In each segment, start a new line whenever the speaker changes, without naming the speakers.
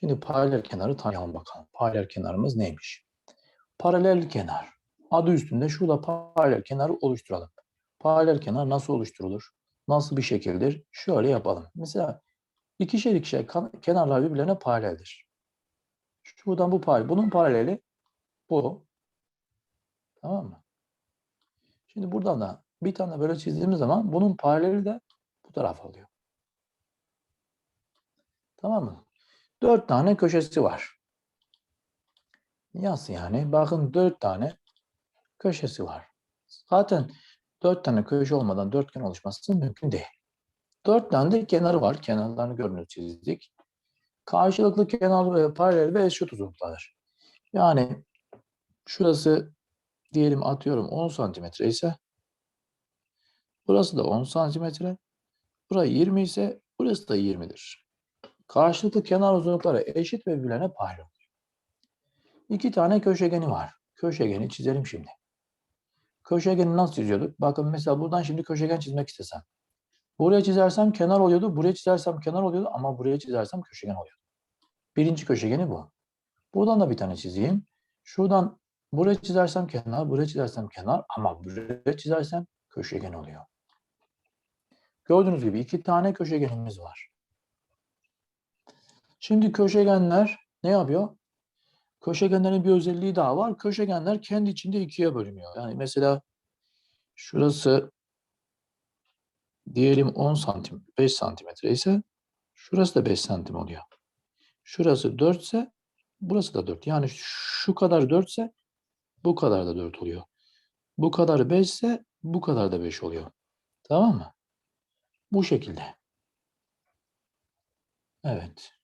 Şimdi paralel kenarı tanıyalım bakalım. Paralel kenarımız neymiş? Paralel kenar. Adı üstünde şurada paralel kenarı oluşturalım. Paralel kenar nasıl oluşturulur? Nasıl bir şekildir? Şöyle yapalım. Mesela ikişer ikişer kan- kenarlar birbirlerine paraleldir. Şuradan bu paralel. Bunun paraleli bu. Tamam mı? Şimdi buradan da bir tane böyle çizdiğimiz zaman bunun paraleli de bu taraf oluyor. Tamam mı? Dört tane köşesi var. Nasıl yani? Bakın dört tane köşesi var. Zaten dört tane köşe olmadan dörtgen oluşması mümkün değil. Dört tane de kenarı var. Kenarlarını görünür çizdik. Karşılıklı kenar ve paralel ve eşit uzunluklar. Yani şurası diyelim atıyorum 10 santimetre ise burası da 10 santimetre. Burası 20 ise burası da 20'dir. Karşılıklı kenar uzunlukları eşit ve birbirlerine paralel. İki tane köşegeni var. Köşegeni çizelim şimdi. Köşegeni nasıl çiziyorduk? Bakın mesela buradan şimdi köşegen çizmek istesem. Buraya çizersem kenar oluyordu. Buraya çizersem kenar oluyordu ama buraya çizersem köşegen oluyordu. Birinci köşegeni bu. Buradan da bir tane çizeyim. Şuradan buraya çizersem kenar, buraya çizersem kenar ama buraya çizersem köşegen oluyor. Gördüğünüz gibi iki tane köşegenimiz var. Şimdi köşegenler ne yapıyor? Köşegenlerin bir özelliği daha var. Köşegenler kendi içinde ikiye bölünüyor. Yani mesela şurası diyelim 10 santim, 5 santimetre ise şurası da 5 santim oluyor. Şurası 4 ise burası da 4. Yani şu kadar 4 ise bu kadar da 4 oluyor. Bu kadar 5 ise bu kadar da 5 oluyor. Tamam mı? Bu şekilde. Evet.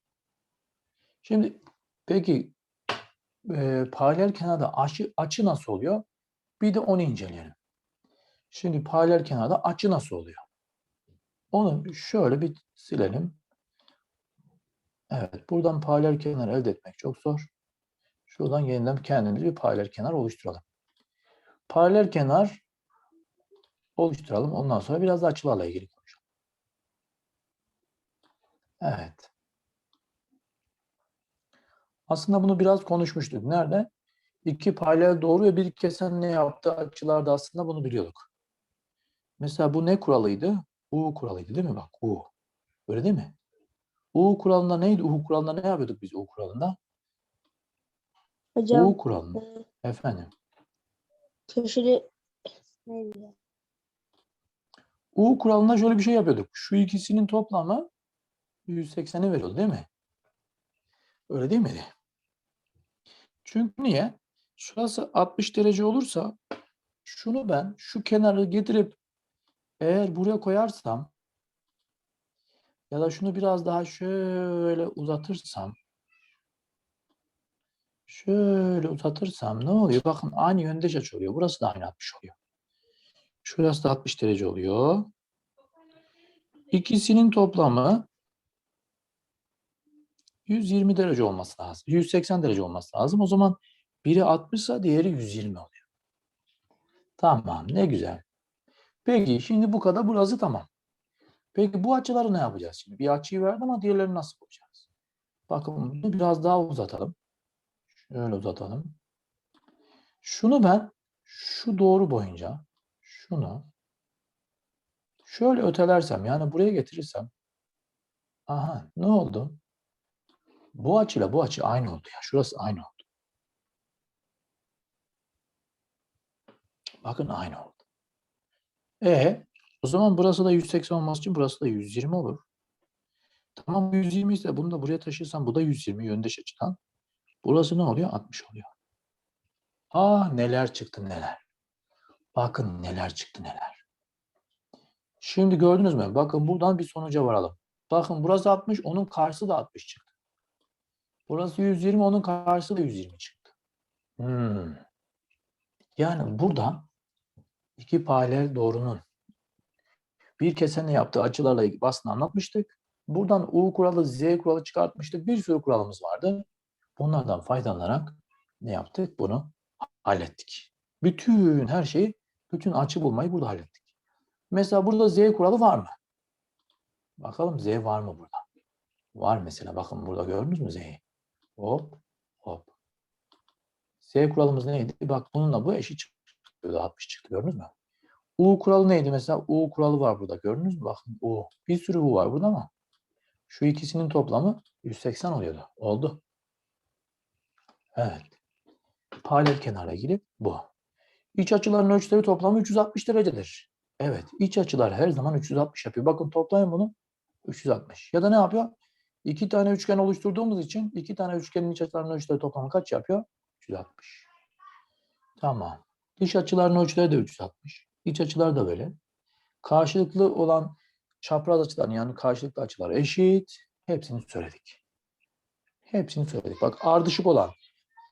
Şimdi peki e, paralel kenarda açı, açı nasıl oluyor? Bir de onu inceleyelim. Şimdi paralel kenarda açı nasıl oluyor? Onu şöyle bir silelim. Evet, buradan paralel kenar elde etmek çok zor. Şuradan yeniden kendimiz bir paralel kenar oluşturalım. Paralel kenar oluşturalım. Ondan sonra biraz da açılarla ilgili konuşalım. Evet. Aslında bunu biraz konuşmuştuk. Nerede? İki paralel doğru ve bir kesen ne yaptı açılarda aslında bunu biliyorduk. Mesela bu ne kuralıydı? U kuralıydı değil mi? Bak U. Öyle değil mi? U kuralında neydi? U kuralında ne yapıyorduk biz U kuralında?
Hocam
U kuralında.
e,
Efendim.
köşeli neydi?
U kuralında şöyle bir şey yapıyorduk. Şu ikisinin toplamı 180'i veriyordu değil mi? Öyle değil miydi? Çünkü niye? Şurası 60 derece olursa şunu ben şu kenarı getirip eğer buraya koyarsam ya da şunu biraz daha şöyle uzatırsam şöyle uzatırsam ne oluyor? Bakın aynı yönde açı oluyor. Burası da aynı 60 oluyor. Şurası da 60 derece oluyor. İkisinin toplamı 120 derece olması lazım. 180 derece olması lazım. O zaman biri 60 ise diğeri 120 oluyor. Tamam ne güzel. Peki şimdi bu kadar burası tamam. Peki bu açıları ne yapacağız şimdi? Bir açıyı verdim ama diğerlerini nasıl bulacağız? Bakın bunu biraz daha uzatalım. Şöyle uzatalım. Şunu ben şu doğru boyunca şunu şöyle ötelersem yani buraya getirirsem aha ne oldu? Bu açıyla bu açı aynı oldu ya. Şurası aynı oldu. Bakın aynı oldu. E o zaman burası da 180 olması için burası da 120 olur. Tamam 120 ise bunu da buraya taşırsam bu da 120 yöndeş açıdan. Burası ne oluyor? 60 oluyor. Aa neler çıktı neler. Bakın neler çıktı neler. Şimdi gördünüz mü? Bakın buradan bir sonuca varalım. Bakın burası 60, onun karşısı da 60 çıktı. Burası 120, onun karşısı da 120 çıktı. Hmm. Yani burada iki paralel doğrunun bir kesene yaptığı açılarla aslında anlatmıştık. Buradan U kuralı, Z kuralı çıkartmıştık. Bir sürü kuralımız vardı. Bunlardan faydalanarak ne yaptık? Bunu hallettik. Bütün her şeyi, bütün açı bulmayı burada hallettik. Mesela burada Z kuralı var mı? Bakalım Z var mı burada? Var mesela bakın burada gördünüz mü Z'yi? Hop hop. Z kuralımız neydi? Bak bununla bu eşit çıktı. 60 çıktı gördünüz mü? U kuralı neydi mesela? U kuralı var burada gördünüz mü? Bakın U. Bir sürü U var burada ama şu ikisinin toplamı 180 oluyordu. Oldu. Evet. Paralel kenarla ilgili bu. İç açıların ölçüleri toplamı 360 derecedir. Evet. iç açılar her zaman 360 yapıyor. Bakın toplayın bunu. 360. Ya da ne yapıyor? İki tane üçgen oluşturduğumuz için iki tane üçgenin iç açılarının ölçüleri toplamı kaç yapıyor? 360. Tamam. Dış açıların ölçüleri de 360. İç açılar da böyle. Karşılıklı olan çapraz açılar yani karşılıklı açılar eşit. Hepsini söyledik. Hepsini söyledik. Bak ardışık olan.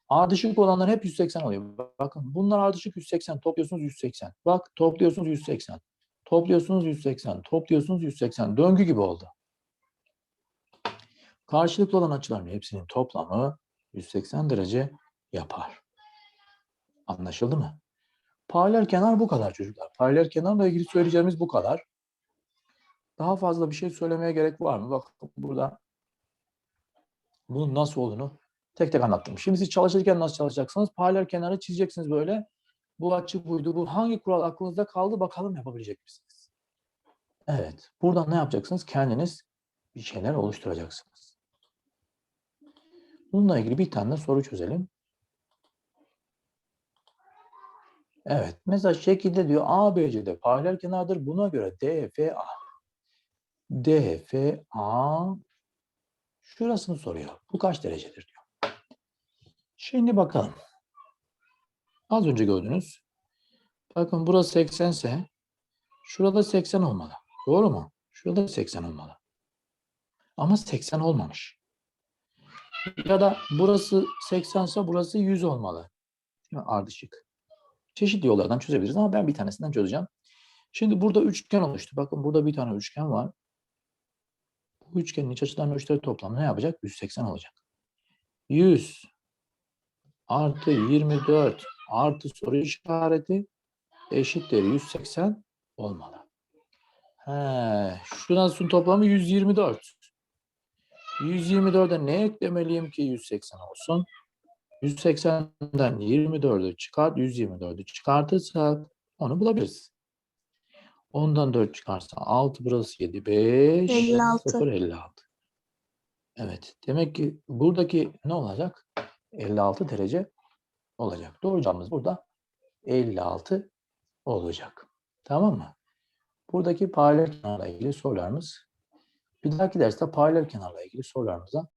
Ardışık olanlar hep 180 oluyor. Bakın bunlar ardışık 180. Topluyorsunuz 180. Bak topluyorsunuz 180. Topluyorsunuz 180. Topluyorsunuz 180. Döngü gibi oldu. Karşılıklı olan açıların hepsinin toplamı 180 derece yapar. Anlaşıldı mı? Paralel kenar bu kadar çocuklar. Paralel kenarla ilgili söyleyeceğimiz bu kadar. Daha fazla bir şey söylemeye gerek var mı? Bak burada bunun nasıl olduğunu tek tek anlattım. Şimdi siz çalışırken nasıl çalışacaksınız? Paralel kenarı çizeceksiniz böyle. Bu açı buydu. Bu hangi kural aklınızda kaldı? Bakalım yapabilecek misiniz? Evet. Buradan ne yapacaksınız? Kendiniz bir şeyler oluşturacaksınız. Bununla ilgili bir tane soru çözelim. Evet. Mesela şekilde diyor ABC'de paralel kenardır. Buna göre DFA. DFA şurasını soruyor. Bu kaç derecedir diyor. Şimdi bakalım. Az önce gördünüz. Bakın burası 80 ise şurada 80 olmalı. Doğru mu? Şurada 80 olmalı. Ama 80 olmamış. Ya da burası 80 ise burası 100 olmalı. Şimdi ardışık. Çeşitli yollardan çözebiliriz ama ben bir tanesinden çözeceğim. Şimdi burada üçgen oluştu. Bakın burada bir tane üçgen var. Bu üçgenin iç açılarının ölçüleri toplamı ne yapacak? 180 olacak. 100 artı 24 artı soru işareti eşittir 180 olmalı. He, şurasının toplamı 124. 124'e ne eklemeliyim ki 180 olsun? 180'den 24'ü çıkart, 124'ü çıkartırsak onu bulabiliriz. Ondan 4 çıkarsa 6 burası 7, 5,
56.
0, 56. Evet. Demek ki buradaki ne olacak? 56 derece olacak. Doğru cevabımız burada 56 olacak. Tamam mı? Buradaki paralel kenarla ilgili sorularımız bir dahaki derste paralel kenarla ilgili sorularımıza